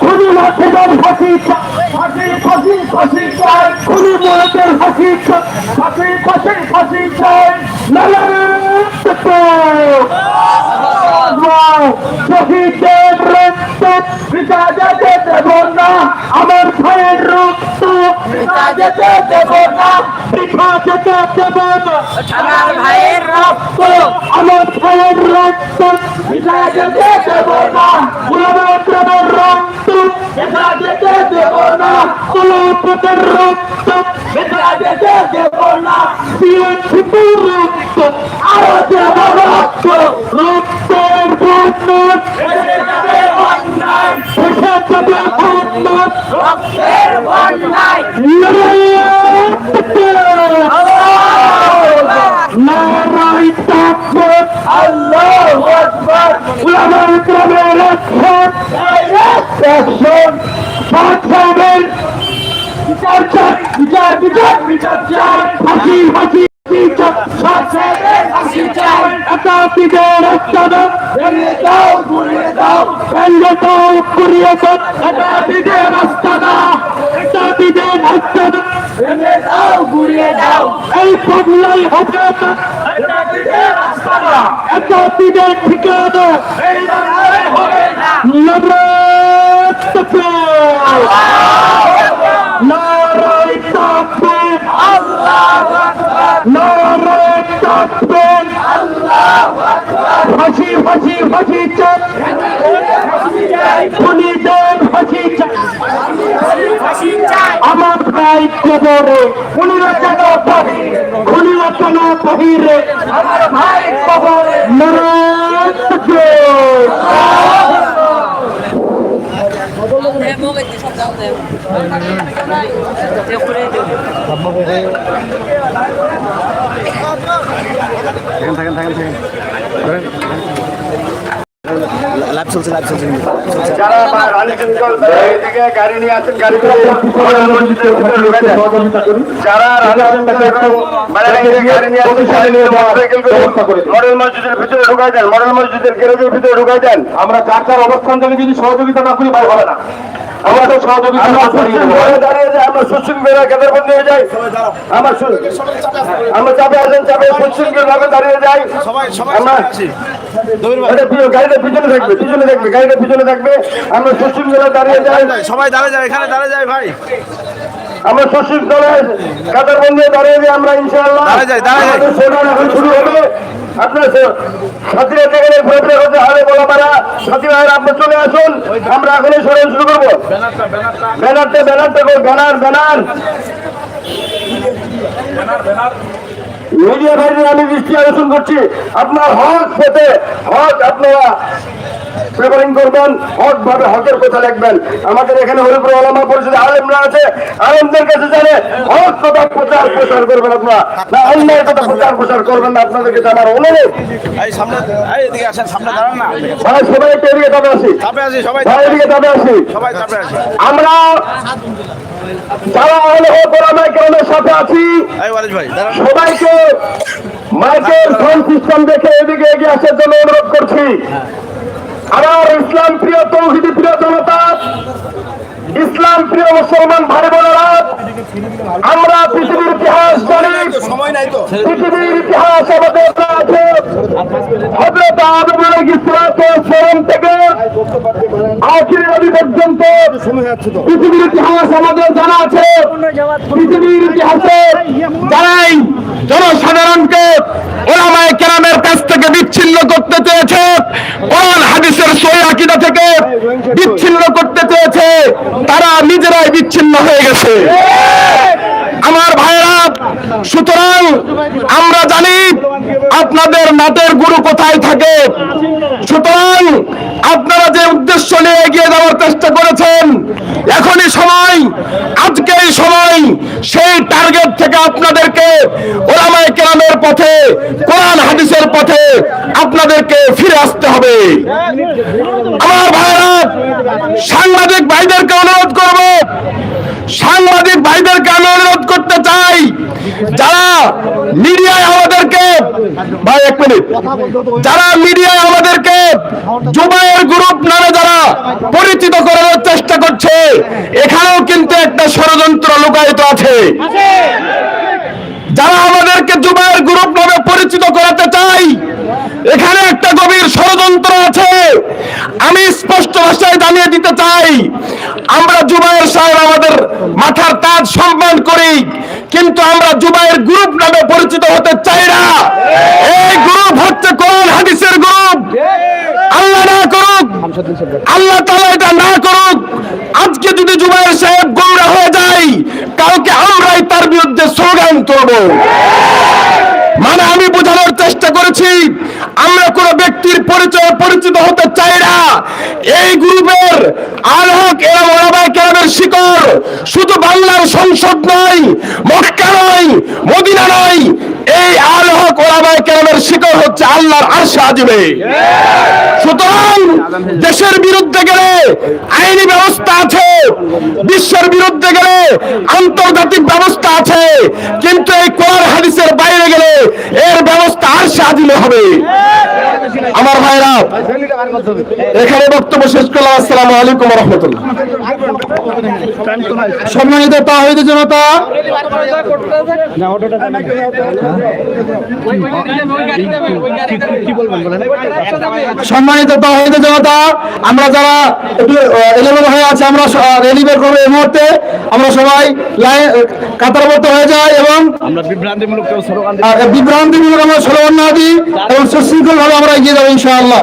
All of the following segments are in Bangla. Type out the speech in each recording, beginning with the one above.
খুনি মাছেদের ফাঁসি ফাঁসি ফাঁসি ফাঁসি চাই খুনি আমার যেতে দেব না পিঠা যেতে দেব না আমার ভাইয়ের রক্ত। আমার ভাইয়ের রক্ত পিতা যেতে দেব না গুলামের রক্ত পিতা যেতে দেব না কুলপতের রক্ত পিতা যেতে দেব না বিএনপির রক্ত আরও দেব রক্ত রক্তের বন্যা এসে যাবে অন্যায় অন্যায় রক্তের বন্যায় নারাই তাকবীর আল্লাহু আকবার উলামায়ে কেরামের একশন একশন পাঁচজনের বিচার চাই বিচার বিচার বিচার চাই ফাঁসি ফাঁসি বিচার সাথে ফাঁসি চাই একাধিকের একটানা ভেঙে দাও ঘুরিয়ে দাও ভেঙে দাও ঘুরিয়ে দাও একাধিকের রাস্তানা একাধিকের দাও ঘুরিয়ে দাও। এই বদলাই হবে রাস্তানা একাধিকের ঠিকানা। এই লড়াই হবে না। নবরাত আল্লাহু আকবার। আল্লাহু আকবার। আমার ভাই কবরে। খুনিরা কেন বাহিরে খুনিরা কেন বাহিরে আমার ভাই কবরে। থাকেন থাকেন থাকেন। থাকেন লাইভ চলছে লাইভ চলছে। যারা রাজনীতিকল গাড়ি নিয়ে আসেন গাড়ি মডেল। যারা রাজনীতিকল মানে মডেল মসজিদের ভিতরে ঢুকাই দেন মডেল মসজিদের গ্যারেজের ভিতরে ঢুকাই দেন। আমরা যার যার অবস্থান থেকে যদি সহযোগিতা না করি ভাই হবে না। আমরা তো সহযোগিতা দাঁড়িয়ে যাই আমরা সুশৃঙ্খলা কেন্দ্র বন্ধ হয়ে যাই। আমার আমরা চাপে আসেন চাপে সুশৃঙ্খল দাঁড়িয়ে যাই। আমরা গাড়িটা পিছনে থাকবে পিছনে থাকবে গাড়িটা পিছনে থাকবে। আমরা সুশৃঙ্খলা দাঁড়িয়ে যাই। সবাই দাঁড়া যায় এখানে দাঁড়া যায় ভাই। আমরা সুশৃঙ্খলা কাতার বন্ধে দাঁড়িয়ে যাই আমরা ইনশাআল্লাহ। দাঁড়ায় এখন শুরু হবে। আপনার স- সাথীরা যেখানে ঘুরে হতে হালে বলা পারা সাথী ভাইয়ের আপনি চলে আসুন। আমরা এখনই সরেন শুরু করব। ব্যানারটা ব্যানারটা কই ব্যানার ব্যানার। মিডিয়া ভাইদের আমি দৃষ্টি আকর্ষণ করছি। আপনার হক পেতে হক আপনারা প্রেপারিং করবেন হক ভাবে হকের কথা লিখবেন। আমাদের এখানে হরিপুর আলামা পরিষদে আলেমরা আছে আলেমদের কাছে জানে হক কথা প্রচার প্রচার করবেন আপনারা। না অন্যায় কথা প্রচার প্রচার করবেন না আপনাদের কাছে আমার অনুরোধ। ভাই সবাই একটু এদিকে তবে আসি। সবাই ভাই এদিকে তবে আসি। সবাই চাপে আসি। আমরা যারা কেরামের সাথে আছি সবাইকে সিস্টেম দেখে এদিকে এগিয়ে আসার জন্য অনুরোধ করছি। আমার ইসলাম প্রিয় তৌহিদি প্রিয় জনতা ইসলাম প্রিয় মুসলমান ভাই বোনেরা আমরা পৃথিবীর ইতিহাস জানি পৃথিবীর ইতিহাস আমাদের আছে। হজরত আদম আলাইহিসসালাম থেকে আখির নবী পর্যন্ত পৃথিবীর ইতিহাস আমাদের জানা আছে। পৃথিবীর ইতিহাসে যারাই জনসাধারণকে ওলামায়ে কেরামের কাছ থেকে বিচ্ছিন্ন করতে চেয়েছে কোরআন হাদিসের সই আকিদা থেকে বিচ্ছিন্ন করতে চেয়েছে তারা নিজেরাই বিচ্ছিন্ন হয়ে গেছে। আমার ভাইয়েরা সুতরাং আমরা জানি আপনাদের নাটের গুরু কোথায় থাকে। সুতরাং আপনাদেরকে ওলামায় কেরামের পথে, কোরআন, হাদিসের পথে আপনাদেরকে ফিরে আসতে হবে। আমার ভাইরা সাংবাদিক ভাইদেরকে অনুরোধ করব, সাংবাদিক ভাইদেরকে আমি অনুরোধ করতে চাই, যারা মিডিয়ায় আমাদেরকে, ভাই, এক মিনিট, যারা মিডিয়ায় আমাদেরকে জুবায়ের গ্রুপ নামে যারা পরিচিত করার চেষ্টা করছে, এখানেও কিন্তু একটা ষড়যন্ত্র লুকায়িত আছে। চাই এখানে একটা গভীর ষড়যন্ত্র আছে। আমি স্পষ্ট ভাষায় জানিয়ে দিতে চাই, আমরা জুবাইর সাহেব আমাদের মাথার তাজ সম্মান করি, কিন্তু আমরা জুবাইর গ্রুপ নামে পরিচিত হতে চাই না। এই গ্রুপ হচ্ছে কোরআন হাদিসের গ্রুপ। আল্লাহ না করুক, আল্লাহ তাআলা এটা না করুক, আজকে যদি জুবাইর সাহেব গৌরা হয়ে যায়, কালকে আমরাই তার বিরুদ্ধে স্লোগান করব মানে আমি বোঝানোর করেছি, আমরা কোন ব্যক্তির পরিচয় পরিচিত হতে চাই না। এই গ্রুপের আলহক হোক এরা ওরাবাই কেরামের শিকড় শুধু বাংলার সংসদ নয়, মক্কা নয়, মদিনা নয়, এই আলহক ওরাবাই কেরামের শিকড় হচ্ছে আল্লাহর আরশে আজিমে সুতরাং দেশের বিরুদ্ধে গেলে আইনি ব্যবস্থা আছে, বিশ্বের বিরুদ্ধে গেলে আন্তর্জাতিক ব্যবস্থা আছে, কিন্তু এই কোরআন হাদিসের বাইরে গেলে এর ব্যবস্থা আর সাজিলে হবে। আমার ভাইরা, এখানে বক্তব্য শেষ করলাম। আসসালামু আলাইকুম রহমতুল্লাহ। সম্মানিত তাহিদ জনতা সম্মানিত তাহিদ জনতা আমরা যারা একটু এলোমেলো হয়ে আছে আমরা রেলি বের করব এই মুহূর্তে। আমরা সবাই লাইন কাতারবদ্ধ হয়ে যাই এবং বিভ্রান্তিমূলক আমরা স্লোগান না দিই এবং সুশৃঙ্খল ভাবে আমরা এগিয়ে যাব ইনশাআল্লাহ।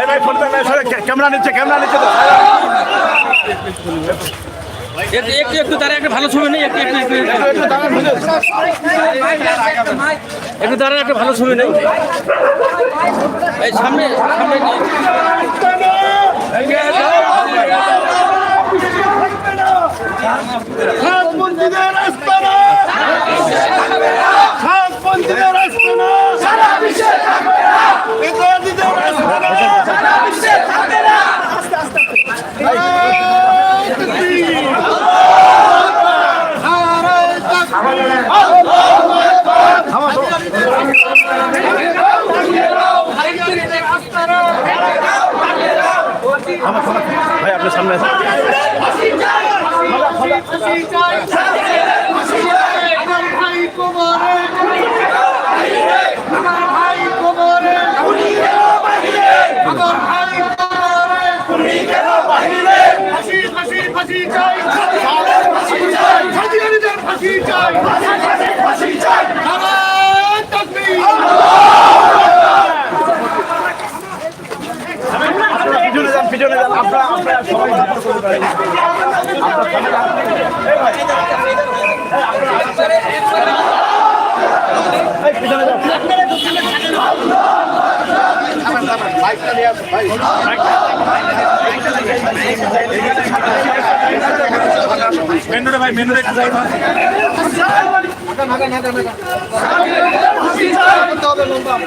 এই ভাই ক্যামেরা নিচ্ছে ক্যামেরা নিচ্ছে তো। একটু একটু একটু একটা ভালো ছবি নেই একটু একটু একটু একটু। তারা একটা ভালো ছবি নেই। এই সামনে সামনে। ভাই আপনার সামনে আছে পিছনে যান পিছনে যান আপনারা আপনারা সবাই মেনুরে ভাই মেনুরে আমার